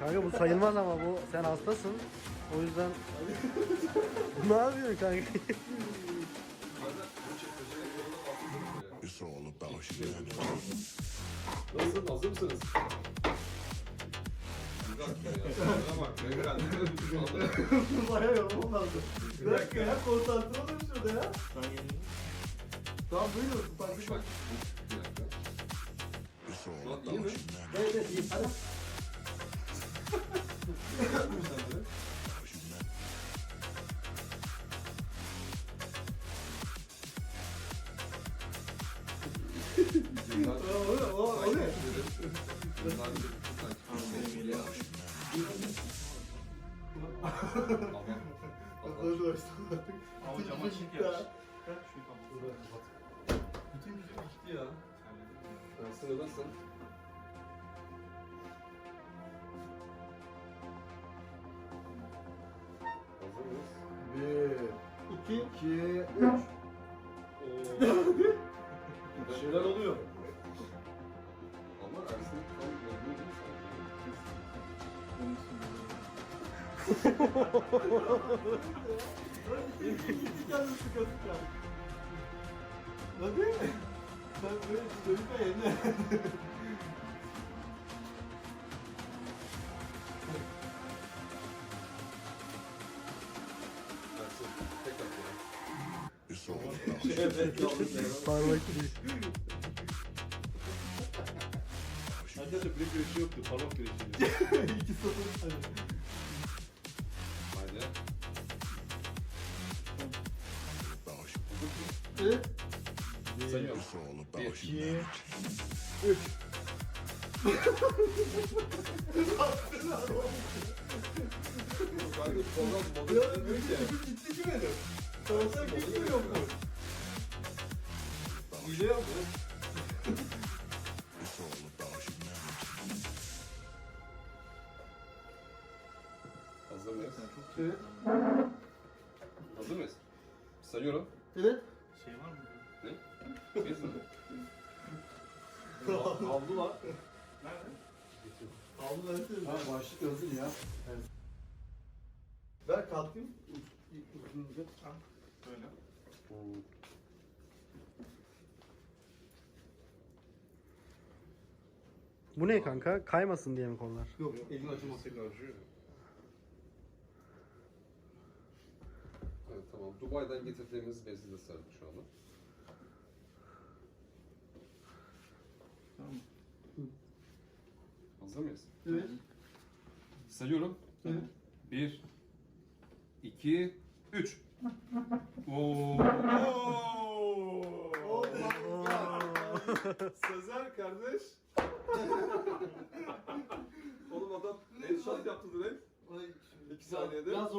Kanka bu sayılmaz ama bu sen hastasın. O yüzden ne yapıyorsun kanka? It's all about humanity. Nasılsın? Hazır mısınız? Bayağı yormam lazım. Bir dakika ya konsantre olun şurada ya. Tamam buyurun. Bak Bak. Murat iyi mi? Evet evet iyi. Hadi. O? O, o ne? Başla. Ama cama Bütün çek gitti yavaş. ha. Şu kapalı. Bütün gücüm gitti ya. Sen sıradasın. Hazır mıyız? Bir, iki, iki, üç. Bir şeyler oluyor. Ama Ersin tam yorgun değil ya. Hadi. Evet Parmak değil. Arkadaşlar bilek güreşi yoktu. Parmak güreşiydi. İki sıfır. Haydi. Evet. Sayıyorum. It's all about Bir, humanity. Ben de program modeli demiyor ki. gitti gitti mi yok mu? Hile humanity. Hazır mıyız? Evet. Hazır mıyız? Sayıyorum. Evet. Şey var mı? Ne? Biz mi? Havlu var. Nerede? Havlu versene. Ha başlık hazır ya. Ver kalkayım. İlk ucunu Böyle. Bu ne kanka? Kaymasın diye mi kollar? Yok elini açamaz. Senin acıyor. Evet tamam. Dubai'den getirdiğimiz bezi de sardık şu anda. Tamam. Hazır mıyız? Evet. Sayıyorum. Evet. Bir, iki, üç. Oo. Oh my god. Sezer kardeş. Oğlum adam headshot yaptı direkt. Ay, İki saniyede. Biraz